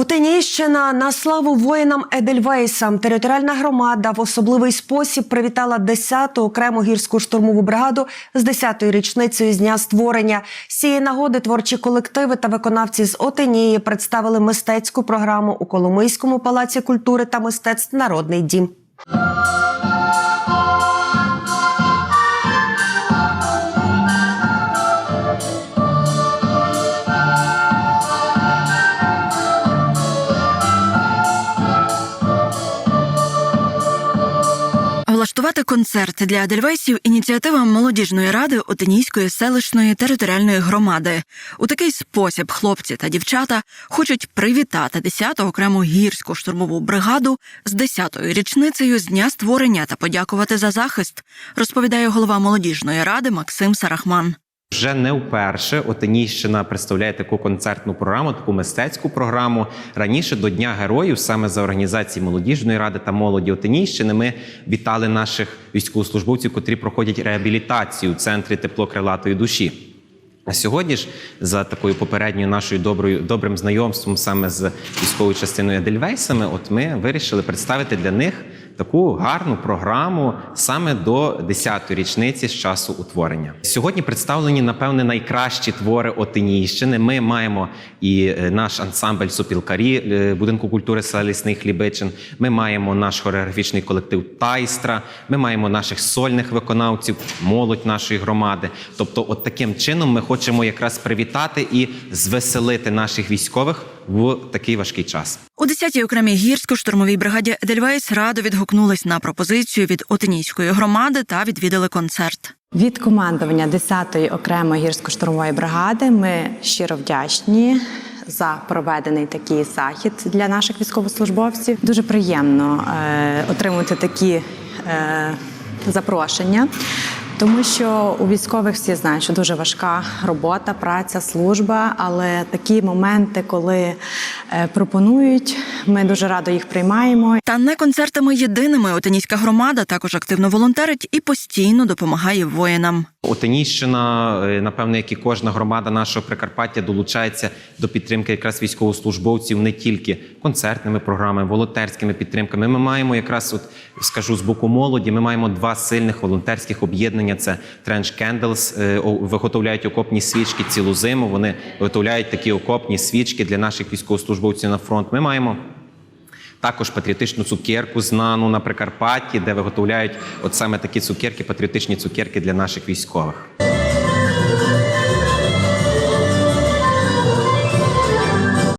Утинійщина на славу воїнам Едельвейсам. Територіальна громада в особливий спосіб привітала 10-ту окрему гірську штурмову бригаду з 10-ю річницею з дня створення. З цієї нагоди творчі колективи та виконавці з Отинії представили мистецьку програму у Коломийському палаці культури та мистецтв Народний дім. Влаштувати концерт для Адельвейсів – ініціатива молодіжної ради Отинійської селищної територіальної громади. У такий спосіб хлопці та дівчата хочуть привітати 10-ту окрему гірську штурмову бригаду з 10-ю річницею з дня створення та подякувати за захист, розповідає голова молодіжної ради Максим Сарахман. Вже не вперше Отеніщина представляє таку концертну програму, таку мистецьку програму. Раніше до Дня героїв, саме за організації молодіжної ради та молоді Отеніщини, ми вітали наших військовослужбовців, котрі проходять реабілітацію в центрі теплокрилатої душі. А сьогодні ж за такою попередньою нашою доброю добрим знайомством саме з військовою частиною Едельвейсами, от ми вирішили представити для них таку гарну програму саме до 10-ї річниці з часу утворення. Сьогодні представлені, напевне, найкращі твори Отинійщини. Ми маємо і е, наш ансамбль супілкарі е, будинку культури села Лісний Хлібичин. Ми маємо наш хореографічний колектив Тайстра. Ми маємо наших сольних виконавців, молодь нашої громади. Тобто, от таким чином ми хочемо якраз привітати і звеселити наших військових в такий важкий час. У 10-й окремій гірсько-штурмовій бригаді Едельвейс радо відгукнулись на пропозицію від Отинійської громади та відвідали концерт. Від командування 10-ї окремої гірсько-штурмової бригади ми щиро вдячні за проведений такий захід для наших військовослужбовців. Дуже приємно е, отримувати такі е, запрошення. Тому що у військових всі знають, що дуже важка робота, праця, служба, але такі моменти, коли е, пропонують, ми дуже радо їх приймаємо. Та не концертами єдиними Отинійська громада також активно волонтерить і постійно допомагає воїнам. Отинійщина, е, напевно, як і кожна громада нашого Прикарпаття, долучається до підтримки якраз військовослужбовців не тільки концертними програмами, волонтерськими підтримками. Ми маємо якраз, от скажу з боку молоді, ми маємо два сильних волонтерських об'єднання. Це Trench Candles, е, виготовляють окопні свічки цілу зиму. Вони виготовляють такі окопні свічки для наших військовослужбовців на фронт. Ми маємо також патріотичну цукерку знану на Прикарпатті, де виготовляють от саме такі цукерки, патріотичні цукерки для наших військових.